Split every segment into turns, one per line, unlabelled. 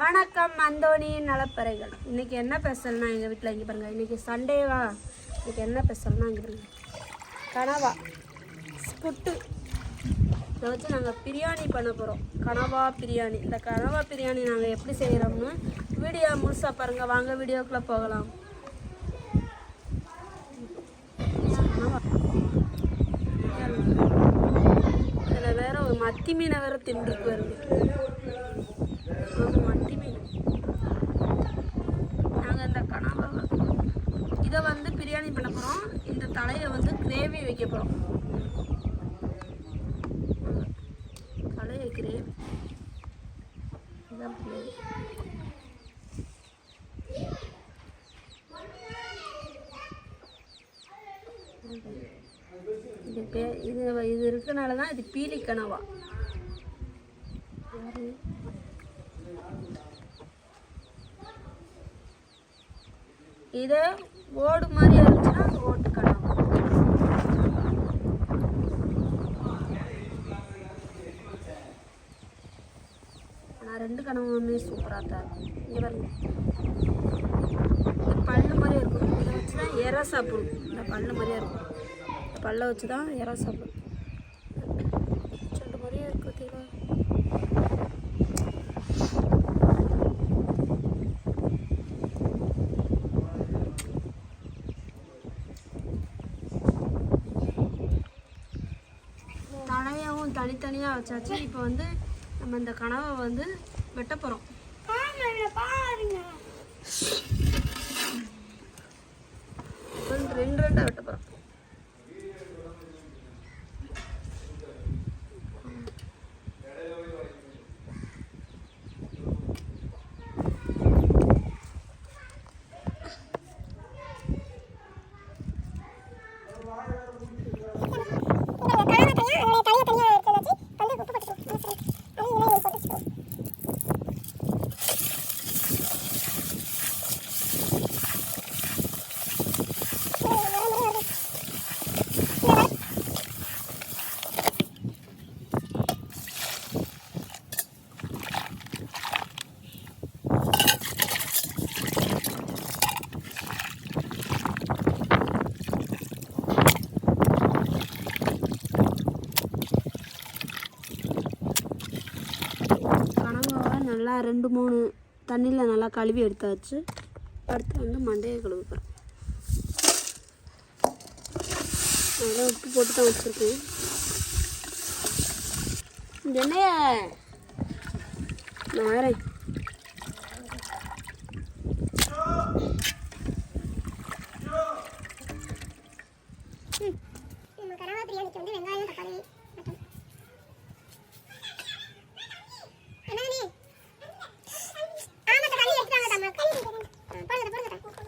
வணக்கம் அந்தோனியின் நலப்பறைகள். இன்னைக்கு என்ன ஸ்பெஷல்னா எங்கள் வீட்டில் இங்கே பாருங்க. இன்னைக்கு சண்டேவா இன்னைக்கு என்ன ஸ்பெஷல்னா இங்கே பாருங்க. கனவா. புட்டு. இதை வச்சு நாங்கள் பிரியாணி பண்ண போகிறோம் கனவா பிரியாணி. இந்த கனவா பிரியாணி நாங்கள் எப்படி செய்கிறோம்னு வீடியோ முழுசாக பாருங்கள் வாங்க வீடியோக்குள்ளே போகலாம். கனவா. இதில் வேற ஒரு மத்தி மீனை வேற தின்றுக்கு வருது ஆமா, மத்தி மீன் நாங்கள் இந்த கனவா இதை வந்து பிரியாணி பண்ண போகிறோம் தலையில் வந்து கிரேவி வைக்க போகிறோம் தலையை கிரேவி இதான் கிரேவி இது பே இது இது இருக்கனால தான் இது பீலி கனவா இதை ஓடு மாதிரி இருந்துச்சுன்னா அது ஓட்டு கனவா ஆனால் ரெண்டு கனவுமே சூப்பராக தான் இருக்கும் இங்கே பாருங்க. இந்த பல்லு மாதிரியே இருக்கும். இதை வச்சு தான் இறை சாப்பிடும். இந்த பல்லு மாதிரியே இருக்கும். இந்த பல்லை வச்சு தான் எற சாப்பிடும். ரெண்டு மாதிரியே இருக்கும் பார்த்தீங்களா? தனித்தனியாக வச்சாச்சு. இப்போ வந்து நம்ம இந்த கனவை வந்து வெட்ட போகிறோம் ரெண்டு ரெண்டாக வெட்ட போகிறோம் நல்லா ரெண்டு மூணு தண்ணியில் நல்லா கழுவி எடுத்தாச்சு. அடுத்து வந்து மண்டையை கழுவுக்கிறேன் நல்லா உப்பு போட்டு தான் வச்சுருக்கேன். என்னைய நான் வரேன்
நம்ம கனவா பிரியாணிக்கு வந்து வெங்காயம் தக்காளி மட்டன் என்னண்ணே ஆமா தக்காளி எடுத்துவாங்க தம்மா போடுங்க போடுங்க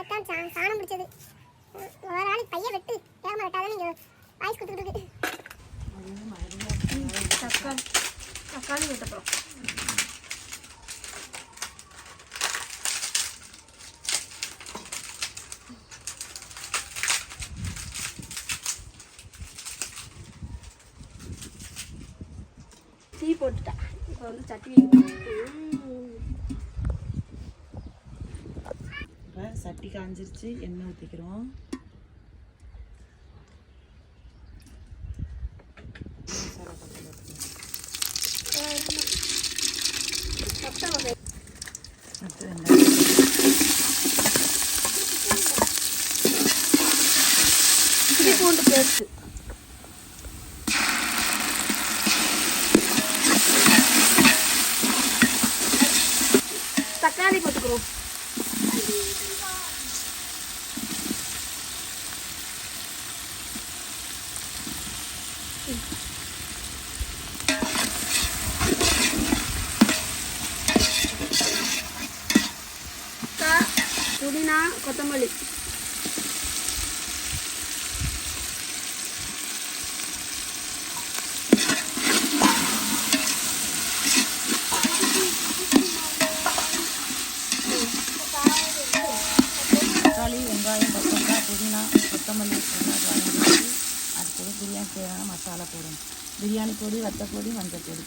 நேத்தான் சா சாணம் பிடிச்சது. ஒரு ஆள் பைய வெட்டு வேகமாக வெட்டாதான் நீங்கள் வாய்ஸ் கொடுத்துக்கிட்டு இருக்கு.
தக்காளி தக்காளி வெட்டப்போம் டீ போட்டுட்டேன். இப்போ வந்து சட்னி ம்.
காஞ்சிருச்சு எண்ணெய் ஊற்றிக்கிறோம்
பட்டை வகை
அடுத்து வெங்காயம்
இஞ்சி பூண்டு பேஸ்ட்டு தக்காளி போட்டுக்கிறோம் க- புதினா கொத்தமல்லி
தக்காளி வெங்காயம் பச்சை புதினா கொத்தமல்லி எல்லாம் காய்ஞ்சிருச்சு அடுத்தது பிரியாணி தேவையான மசாலா போடணும் பிரியாணி பொடி வத்தப்பொடி மஞ்சள் பொடி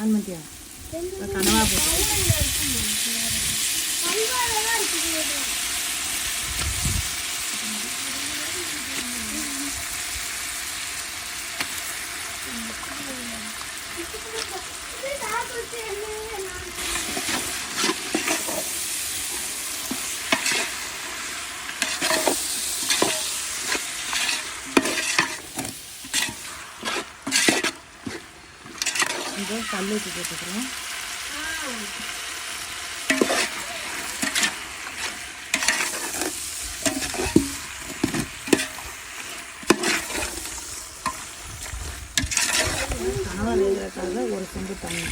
அனுமதியா கனவா போட்டு இதோ கல் ஊற்றி போட்டுக்கிறோம் கனவா வேகிறதுக்காக சொம்பு தண்ணி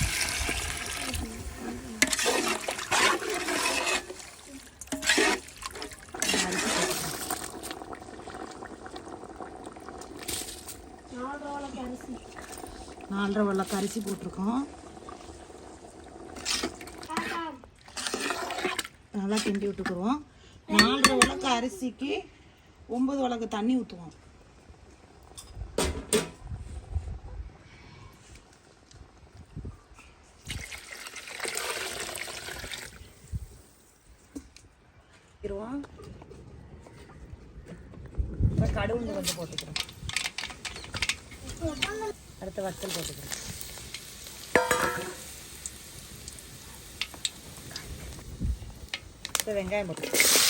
நாலரை வெள்ளக்கு அரிசி போட்டிருக்கோம். நல்லா கிண்டி விட்டுக்குருவோம். நாலரை உலக்கு அரிசிக்கு ஒம்பது உலக்கு தண்ணி ஊற்றுவோம் ஊற்றிடுவோம் இப்போ கடுகு கொஞ்சம் போட்டுக்கிறோம் அடுத்து வத்தல் போட்டுக்கிறேன். இப்போ வெங்காயம் போட்டுக்கிறேன்.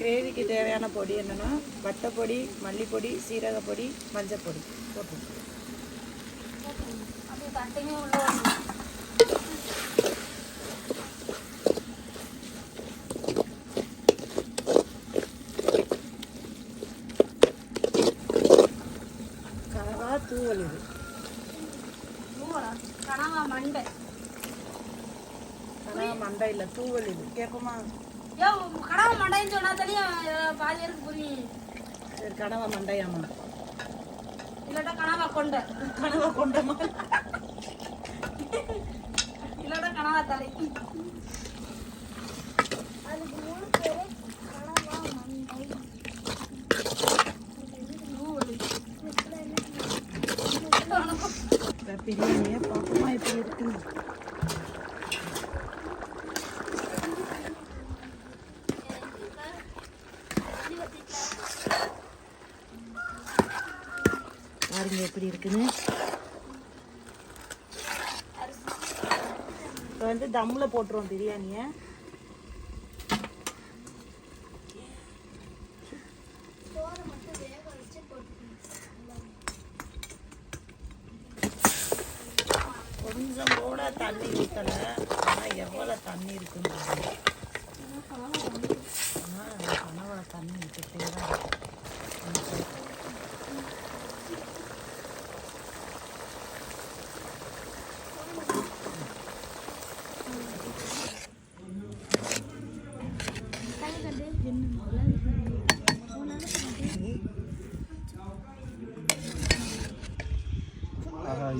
கிரேவிக்கு தேவையான பொடி என்னென்னா வத்தப்பொடி மல்லிப்பொடி சீரகப்பொடி மஞ்சள் பொடி போட்டுருவோம் கனவா தூவல் இது.
கனவா மண்டை.
கனவா மண்டை இல்லை தூவல் இது. கேட்குமா
ஏ கனவா மண்டைன்னு சொன்னா தெரியும். பாதி பேருக்கு புரியும்.
சரி கனவா மண்டையாமா
இல்லாட்டா கனவா கொண்டை.
கனவா கொண்டமா
இல்லாட்டா கனவா தலை.
பிரியாணியை பார்ப்போமா எப்படி இருக்கு பாருங்க எப்படி இருக்குன்னு இப்போ வந்து தம்மில் போட்டுருவோம் பிரியாணியை கொஞ்சம் கூட தண்ணி ஊற்றலை ஆனால் எவ்வளோ தண்ணி இருக்குன்னு பாருங்க. ஆனால் தண்ணி ஊற்றிட்டே தான் இருக்கு.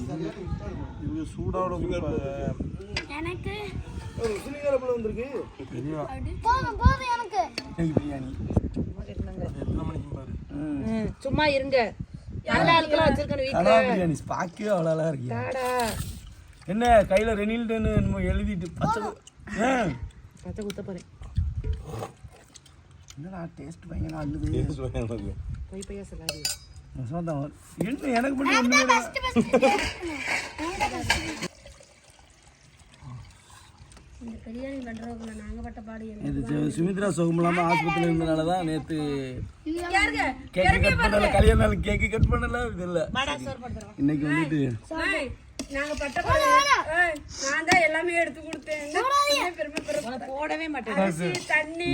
இது இது சூடோட
எனக்கு
வந்திருக்கு? பிரியாணி.
சும்மா இருங்க. நல்ல வீட்டில்
பிரியாணி பார்க்கவே அவ்வளோ
தாடா
என்ன கையில ரெனில்டன் என்னமோ எழுதிட்டு பச்சை.
பச்சை குத்த போறேன்.
என்னடா டேஸ்ட் பயங்கர அள்ளுது.
போய் பையா சொல்லாது
சொன்னேன், என்ன எனக்கு மட்டும் இது சுமித்ரா சுகம் இல்லாம ஆஸ்பத்திரியில் இருந்தனால தான் நேற்று கேக்கு கட் பண்ணல கல்யாண நாள் கேக்கு கட் பண்ணல இது இல்லை. இன்னைக்கு வந்துட்டு
நாங்க பட்ட நான் தான் எல்லாமே எடுத்து கொடுத்தேன். என்ன? பெருமை பெருமை பெருமை.
உனக்கு போடவே மாட்டேன்.
தண்ணி.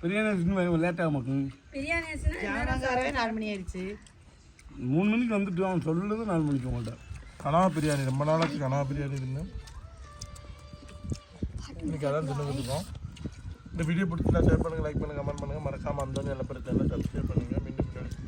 பிரியாணி இன்னும் லேட்டாக மாக்கும்
பிரியாணி
நாலு மணி ஆயிடுச்சு.
மூணு மணிக்கு வந்துட்டு அவன் சொல்லுறது நாலு மணிக்கு உங்கள்கிட்ட
கனவா பிரியாணி ரொம்ப நாளாச்சு கனவா பிரியாணி தின்னு. இன்னைக்கு அதான் தின்னு இருக்கோம் இந்த வீடியோ பிடிச்சா ஷேர் பண்ணுங்க லைக் பண்ணுங்க கமெண்ட் பண்ணுங்க. மறக்காம அந்த நல்ல பிரச்சனை சப்ஸ்கிரைப் பண்ணுங்க. மீண்டும் மீண்டும்